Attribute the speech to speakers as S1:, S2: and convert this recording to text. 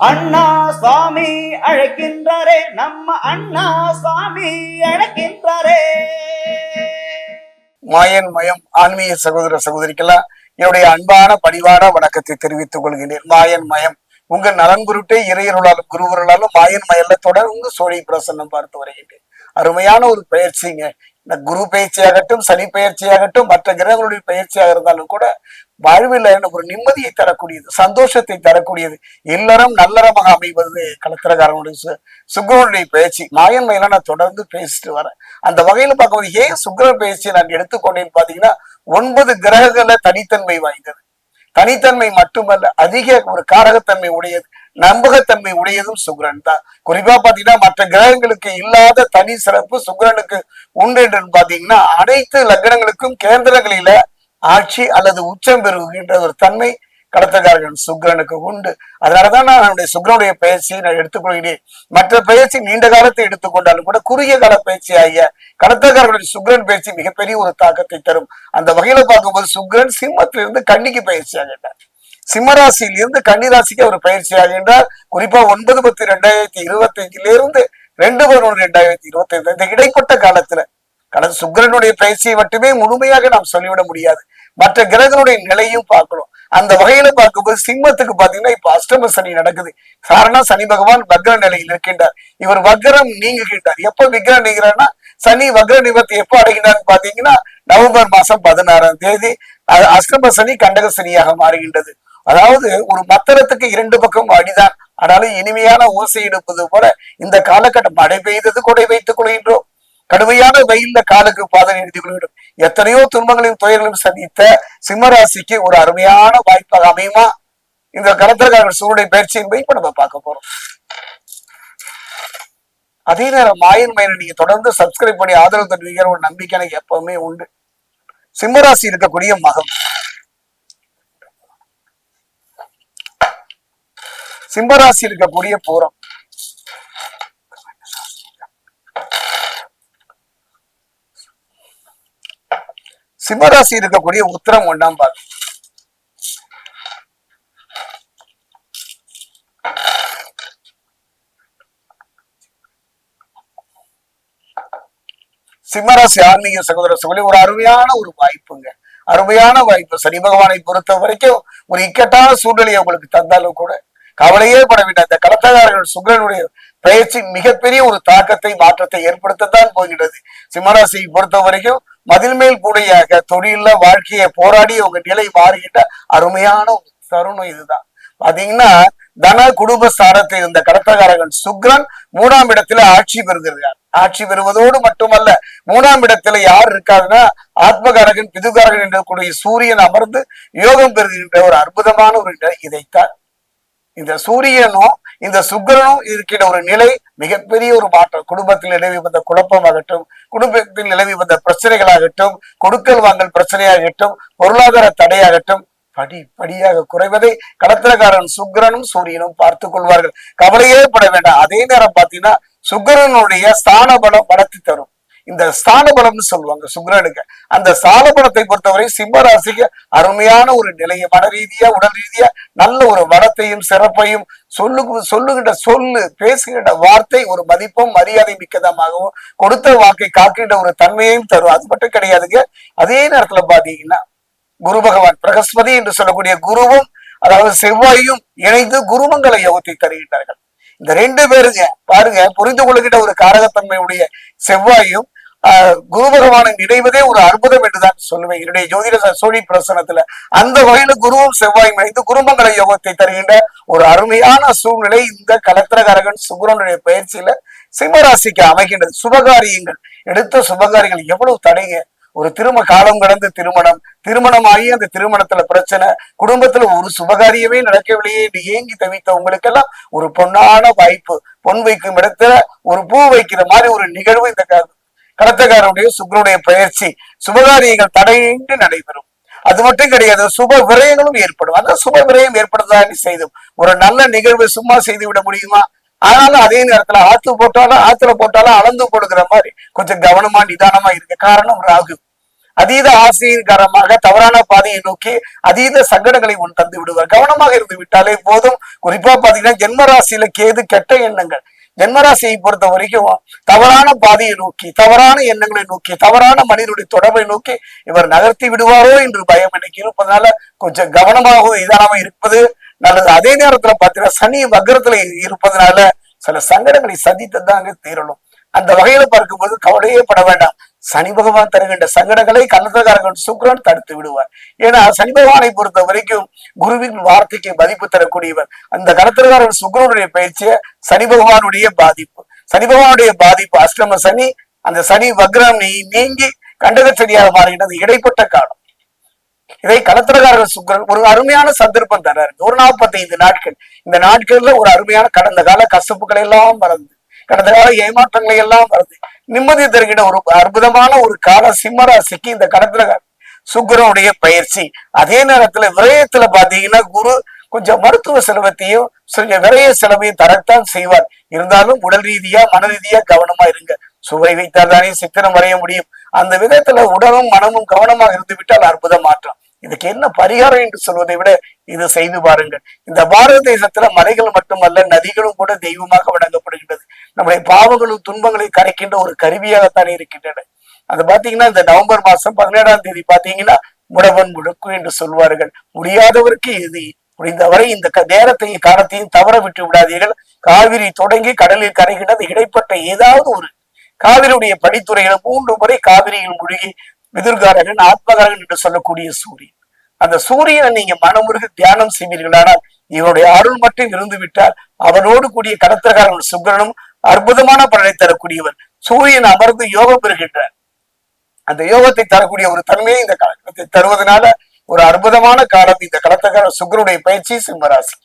S1: அண்ணா சுவாமி அழைக்கின்றாரே நம்ம அண்ணா சுவாமி அழைக்கின்றாரே.
S2: மாயன் மயம் ஆன்மீக சகோதர சகோதரிக்கெல்லாம் என்னுடைய அன்பான பணிவான வணக்கத்தை தெரிவித்துக் கொள்கிறேன். மாயன் மயம் உங்க நலன் பொருட்டே இறையருளாலும் குருவருளாலும் மாயன் மயல்ல தொடர்ந்து சோழி பிரசன்னம் பார்த்து வருகின்றேன். அருமையான ஒரு பயிற்சிங்க. இந்த குரு பயிற்சியாகட்டும் சனி பயிற்சியாகட்டும் மற்ற கிரகங்களுடைய பயிற்சியாக இருந்தாலும் கூட வாழ்வில் ஒரு நிம்மதியை தரக்கூடியது சந்தோஷத்தை தரக்கூடியது இல்லறம் நல்லறமாக அமைவது. கலத்திரக்காரனுடைய சு- சுக்கிரனுடைய பேச்சு மாயன் மயில நான் தொடர்ந்து பேசிட்டு வரேன். அந்த வகையில பார்க்கும்போது ஏன் சுக்கரன் பேச்சு நான் எடுத்துக்கொண்டேன்னு பாத்தீங்கன்னா ஒன்பது கிரகங்களை தனித்தன்மை வாய்ந்தது. தனித்தன்மை மட்டுமல்ல அதிக ஒரு காரகத்தன்மை உடையது நம்பகத்தன்மை உடையதும் சுக்ரன் தான். குறிப்பா பாத்தீங்கன்னா மற்ற கிரகங்களுக்கு இல்லாத தனி சிறப்பு சுக்ரனுக்கு உண்டு என்று பாத்தீங்கன்னா அனைத்து லக்னங்களுக்கும் கேந்திரங்களில ஆட்சி அல்லது உச்சம் பெறுகின்ற ஒரு தன்மை கடத்தக்காரர்கள் சுக்ரனுக்கு உண்டு. அதனாலதான் நான் என்னுடைய சுக்ரனுடைய பயிற்சியை நான் எடுத்துக்கொள்கிறேன். மற்ற பயிற்சி நீண்ட காலத்தை எடுத்துக்கொண்டாலும் கூட குறுகிய கால பயிற்சி ஆகிய கடத்தக்காரர்களுடைய சுக்ரன் பயிற்சி மிகப்பெரிய ஒரு தாக்கத்தை தரும். அந்த வகையில பார்க்கும்போது சுக்ரன் சிம்மத்திலிருந்து கன்னிக்கு பயிற்சி ஆகின்றார் சிம்மராசியிலிருந்து கன்னிராசிக்கு அவர் பயிற்சி ஆகின்றார் குறிப்பா ஒன்பது பத்து ரெண்டாயிரத்தி இருபத்தி அஞ்சிலிருந்து ரெண்டு பதினொன்று ரெண்டாயிரத்தி இருபத்தி ஐந்து இந்த இடைப்பட்ட காலத்துல கடந்த சுக்கிரனுடைய பயிற்சியை மட்டுமே முழுமையாக நாம் சொல்லிவிட முடியாது. மற்ற கிரகனுடைய நிலையும் பார்க்கணும் அந்த வகையில பார்க்கும்போது சிம்மத்துக்கு பாத்தீங்கன்னா இப்ப அஷ்டம சனி நடக்குது. காரணம் சனி பகவான் வக்ர நிலையில் இருக்கின்றார். இவர் வக்ரம் நீங்குகின்றார். எப்ப விக்ரம் நீங்கிறார்னா சனி வக்ர நிபத்தை எப்ப அடைகின்றார் பாத்தீங்கன்னா நவம்பர் மாசம் பதினாறாம் தேதி. அஷ்டம சனி கண்டக சனியாக மாறுகின்றது. அதாவது ஒரு மத்தளத்துக்கு இரண்டு பக்கம் அடிதான். ஆனாலும் இனிமையான ஓசை எடுப்பது போல இந்த காலகட்டம் மழை பெய்தது கொடை வைத்துக் கொள்கின்றோம். கடுமையான வெயில்ல காலுக்கு பாதம் எழுதி கொள்கின்றோம் எத்தனையோ துன்பங்களையும் துயர்களையும் சந்தித்த சிம்மராசிக்கு ஒரு அருமையான வாய்ப்பாக அமையுமா? இந்த கடத்தல்காரர்கள் சூருடைய பயிற்சியின் போய் இப்ப நம்ம பார்க்க போறோம். அதே நேரம் மாயன் மயனை நீங்க தொடர்ந்து சப்ஸ்கிரைப் பண்ணி ஆதரவு தருவீங்கிற ஒரு நம்பிக்கை எனக்கு எப்பவுமே உண்டு. சிம்மராசி இருக்கக்கூடிய மகம். சிம்மராசி இருக்கக்கூடிய பூரம். சிம்மராசி இருக்கக்கூடிய உத்தரம் ஒன்றாம் பாகம். சிம்மராசி ஆன்மீக சகோதர சகோதரி ஒரு அருமையான ஒரு வாய்ப்புங்க. அருமையான வாய்ப்பு. சனி பகவானை பொறுத்த வரைக்கும் ஒரு இக்கட்டான சூழ்நிலையை உங்களுக்கு தந்தாலும் கூட கவலையே பட வேண்டாம் இந்த கடத்தகாரர்கள் சுக்கிரனுடைய பயிற்சி மிகப்பெரிய ஒரு தாக்கத்தை மாற்றத்தை ஏற்படுத்தத்தான் போகிறது சிம்மராசியை பொறுத்த வரைக்கும் மதில் மேல் கூடையாக தொழில வாழ்க்கையை போராடி உங்க நிலை மாறுகிட்ட அருமையான தருணம் இதுதான். பாத்தீங்கன்னா தன குடும்ப ஸ்தானத்தை இருந்த கடத்தகாரகன் சுக்ரன் மூணாம் இடத்துல ஆட்சி பெறுகிறார். ஆட்சி பெறுவதோடு மட்டுமல்ல மூணாம் இடத்துல யார் இருக்காருன்னா ஆத்மகாரகன் பிதுகாரகன் என்ற கூடிய சூரியன் அமர்ந்து யோகம் பெறுகின்ற ஒரு அற்புதமான ஒரு இடம் இதைத்தான். இந்த சூரியனும் இந்த சுக்கிரனும் இருக்கிற ஒரு நிலை மிகப்பெரிய ஒரு மாற்றம். குடும்பத்தில் நிலவி வந்த குழப்பமாகட்டும் குடும்பத்தில் நிலவி வந்த பிரச்சனைகளாகட்டும் கொடுக்கல் வாங்கல் பிரச்சனையாகட்டும் பொருளாதார தடையாகட்டும் படி படியாக குறைவதை கடத்திரக்காரன் சுக்கிரனும் சூரியனும் பார்த்து கொள்வார்கள். கவலையே பட வேண்டாம். அதே நேரம் பார்த்தீங்கன்னா சுக்கிரனுடைய ஸ்தான பலம் வளர்த்தி தரும். இந்த ஸ்தானபலம்னு சொல்லுவாங்க சுக்ரனுக்கு. அந்த ஸ்தானபலத்தை பொறுத்தவரை சிம்ம ராசிக்கு அருமையான ஒரு நிலையை மன ரீதியா உடல் ரீதியா நல்ல ஒரு வளத்தையும் சிறப்பையும் சொல்லு சொல்லுகின்ற சொல்லு பேசுகின்ற வார்த்தை ஒரு மதிப்பும் மரியாதை மிக்கதமாகவும் கொடுத்த வாக்கை காக்கின்ற ஒரு தன்மையையும் தரும். அது மட்டும் கிடையாதுங்க. அதே நேரத்துல பாத்தீங்கன்னா குரு பகவான் பிரகஸ்பதி என்று சொல்லக்கூடிய குருவும் அதாவது செவ்வாயும் இணைந்து குருமங்கள யோகத்தை தருகின்றார்கள். இந்த ரெண்டு பேருங்க பாருங்க புரிந்து கொள்கின்ற ஒரு காரகத்தன்மையுடைய செவ்வாயும் குரு பகவானுக்கு இணைவதே ஒரு அற்புதம் என்றுதான் சொல்லுவேன். என்னுடைய ஜோதிட சோழி பிரசனத்துல. அந்த வகையில குருவும் செவ்வாய் மறைந்து குருமங்கள யோகத்தை தருகின்ற ஒரு அருமையான சூழ்நிலை இந்த கலத்திரகாரகன் சுக்கிரனுடைய பயிற்சியில சிம்மராசிக்கு அமைகின்றது. சுபகாரியங்கள். எடுத்த சுபகாரியங்கள் எவ்வளவு தடைங்க. ஒரு திரும காலம் கடந்து திருமணம் திருமணமாகி அந்த திருமணத்துல பிரச்சனை குடும்பத்துல ஒரு சுபகாரியமே நடக்கவில்லையே என்று ஏங்கி தவித்த உங்களுக்கெல்லாம் ஒரு பொன்னான வாய்ப்பு. பொன் வைக்கும் இடத்துல ஒரு பூ வைக்கிற மாதிரி ஒரு நிகழ்வு இந்த கடத்தக்காரனுடைய சுக்கரனுடைய பயிற்சி சுபகாரியங்கள் தடையின்றி நடைபெறும். அது மட்டும் கிடையாது சுப விரயங்களும் ஏற்படும். அந்த சுப விரயம் ஏற்படுறதா செய்தும் ஒரு நல்ல நிகழ்வு சும்மா செய்து விட முடியுமா? ஆனாலும் அதே நேரத்துல ஆத்து போட்டாலும் ஆத்துல போட்டாலும் அளந்து போடுகிற மாதிரி கொஞ்சம் கவனமா நிதானமா இருக்க காரணம் ராகு. அதீத ஆசையின் காரணமாக தவறான பாதையை நோக்கி அதீத சங்கடங்களை உன் தந்து விடுவார். கவனமாக இருந்து விட்டாலே போதும். குறிப்பா பாத்தீங்கன்னா ஜென்மராசியில கேது கெட்ட எண்ணங்கள். ஜென்மராசியை பொறுத்த வரைக்கும் தவறான பாதையை நோக்கி தவறான எண்ணங்களை நோக்கி தவறான மனிதனுடைய தொடர்பை நோக்கி இவர் நகர்த்தி விடுவாரோ என்று பயம் இன்னைக்கு இருப்பதனால கொஞ்சம் கவனமாகவும் நிதானமா இருப்பது நல்லது. அதே நேரத்துல பாத்தீங்கன்னா சனி வக்கரத்துல இருப்பதனால சில சங்கடங்களை சந்தித்து தான் அங்கே தீரணும். அந்த வகையில பார்க்கும்போது கவலையே பட வேண்டாம். சனி பகவான் தருகின்ற சங்கடங்களை கலந்தகாரகன் சுக்ரன் தடுத்து விடுவார். ஏன்னா சனி பகவானை பொறுத்த வரைக்கும் குருவின் வார்த்தைக்கு மதிப்பு தரக்கூடியவர். அந்த கலத்திரகாரன் சுக்ரனுடைய பயிற்சியை சனி பகவானுடைய பாதிப்பு. சனி பகவானுடைய பாதிப்பு அஷ்டம சனி அந்த சனி வக்ரம் நீங்கி கண்டக சனியாக மாறுகின்றது. இடைப்பட்ட காலம். இதை கலத்திரகாரர்கள் சுக்ரன் ஒரு அருமையான சந்தர்ப்பம் தர்றாரு ஒரு நாற்பத்தைந்து நாட்கள். இந்த நாட்கள்ல ஒரு அருமையான கடந்த கால கசப்புகளை எல்லாம் மறந்து கடந்த கால ஏமாற்றங்களை எல்லாம் மறந்து நிம்மதி தருகிற ஒரு அற்புதமான ஒரு கால சிம்மராசிக்கு இந்த கடத்திரகார சுக்கரனுடைய பயிற்சி. அதே நேரத்துல விரயத்துல பாத்தீங்கன்னா குரு கொஞ்சம் மருத்துவ செலவத்தையும் கொஞ்சம் விரய செலவையும் தரத்தான் செய்வார். இருந்தாலும் உடல் ரீதியா மன ரீதியா கவனமா இருங்க. சுவை வைத்தால் தானே சித்திரம் வரைய முடியும். அந்த விதத்துல உடலும் மனமும் கவனமாக இருந்து விட்டால் அற்புத மாற்றம். இதுக்கு என்ன பரிகாரம் என்று சொல்வதை விட இது செய்து பாருங்கள். இந்த பாரத தேசத்துல மலைகள் மட்டுமல்ல நதிகளும் கூட தெய்வமாக வழங்கப்படுகின்றது நம்முடைய பாவங்களும் துன்பங்களையும் கரைக்கின்ற ஒரு கருவியாகத்தான் இருக்கின்றன. அது பாத்தீங்கன்னா இந்த நவம்பர் மாசம் பதினேழாம் தேதி பாத்தீங்கன்னா முடவன் முழுக்கு என்று சொல்வார்கள். முடியாதவருக்கு இது முடிந்தவரை இந்த க- நேரத்தையும் காலத்தையும் தவற விட்டு விடாதீர்கள். காவிரி தொடங்கி கடலில் கரைகின்றது. இடைப்பட்ட ஏதாவது ஒரு காவிரியுடைய படித்துறையில மூன்று முறை காவிரியில் மூழ்கி விதுர்காரகன் ஆத்மகாரகன் என்று சொல்லக்கூடிய சூரியன். அந்த சூரியனை நீங்க மனமுருக தியானம் செய்வீர்களானால் இவருடைய அருள் மட்டும் இருந்து விட்டால் அவனோடு கூடிய கடத்திரகாரன் சுக்கிரனும் அற்புதமான பலனை தரக்கூடியவர். சூரியன் அமர்ந்து யோகம் பெறுகின்றார். அந்த யோகத்தை தரக்கூடிய ஒரு தன்மையை இந்த காலத்தை தருவதனால ஒரு அற்புதமான காலம் இந்த கடத்தகார சுக்கரனுடைய பயிற்சி சிம்மராசி.